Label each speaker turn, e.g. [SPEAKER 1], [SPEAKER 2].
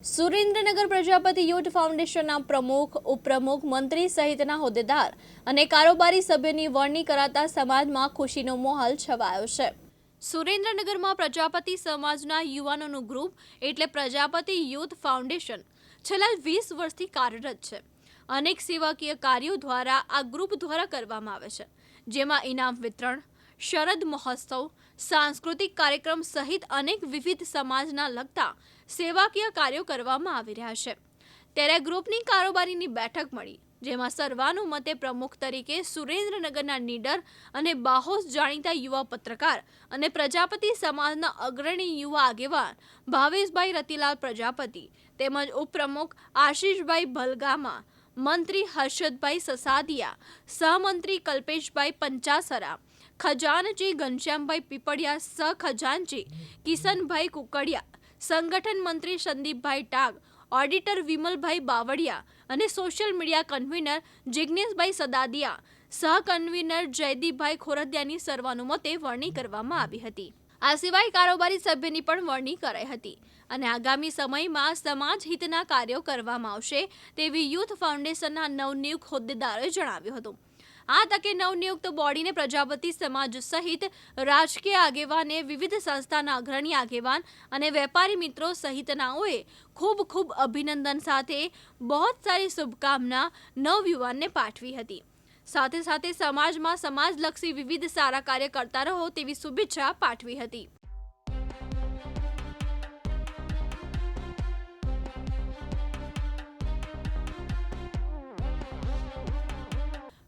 [SPEAKER 1] Surendranagar Prajapati youth ફાઉન્ડેશનના પ્રમુખ, ઉપપ્રમુખ, મંત્રી સહિતના હોદ્દેદાર અને કારોબારી સભ્યોની વરણી કરાતા સમાજમાં ખુશીનો માહોલ છવાયો છે. સુરેન્દ્રનગરમાં પ્રજાપતિ સમાજના યુવાનોનું ગ્રુપ એટલે પ્રજાપતિ યુથ ફાઉન્ડેશન છેલ્લા વીસ વર્ષથી કાર્યરત છે. અનેક સેવાકીય કાર્યો દ્વારા આ ગ્રુપ દ્વારા કરવામાં આવે છે. જેમાં ઇનામ વિતરણ, શરદ મહોત્સવ, સાંસ્કૃતિક કાર્યક્રમ સહિત અનેક વિવિધ સમાજના લગતા સેવાકીય કાર્યો કરવામાં આવી રહ્યા છે. ત્યારે ગ્રુપની કારોબારીની બેઠક મળી, જેમાં સર્વાનુમતે પ્રમુખ તરીકે સુરેન્દ્રનગરના નીડર અને બાહોશ જાણીતા યુવા પત્રકાર અને પ્રજાપતિ સમાજના અગ્રણી યુવા આગેવાન ભાવેશભાઈ રતિલાલ પ્રજાપતિ તેમજ ઉપપ્રમુખ આશીષભાઈ ભલગામા, મંત્રી હર્ષદભાઈ સસાદિયા, સહમંત્રી કલ્પેશભાઈ પંચાસરા, ખજાનચી ઘનશ્યામભાઈ પીપળિયા સહખજાનચી કિશનભાઈ કુકડિયા સંગઠન મંત્રી સંદીપભાઈ ટાગ, ઓડિટર વિમલભાઈ બાવળિયા અને social media convener Jigneshbhai Sadadiya, સહ કન્વીનર જયદીપભાઈ ખોરદિયાની સર્વાનુમતે વરણી કરવામાં આવી હતી. આ સિવાય કારોબારી સભ્યની પણ વરણી કરાઈ હતી અને આગામી સમયમાં સમાજ હિતના કાર્યો કરવામાં આવશે તેવી યુથ ફાઉન્ડેશનના નવનિયુક્ત હોદ્દેદારોએ જણાવ્યું હતું. આ તકે નવનિયુક્ત બોડીને પ્રજાપતિ સમાજ સહિત રાજકીય આગેવાને વિવિધ સંસ્થાના અગ્રણી આગેવાન અને વેપારી મિત્રો સહિતનાઓએ ખૂબ ખૂબ અભિનંદન સાથે બહોત સારી શુભકામના નવયુવાનને પાઠવી હતી. સાથે સાથે સમાજમાં સમાજલક્ષી વિવિધ સારા કાર્ય કરતા રહો તેવી શુભેચ્છા પાઠવી હતી.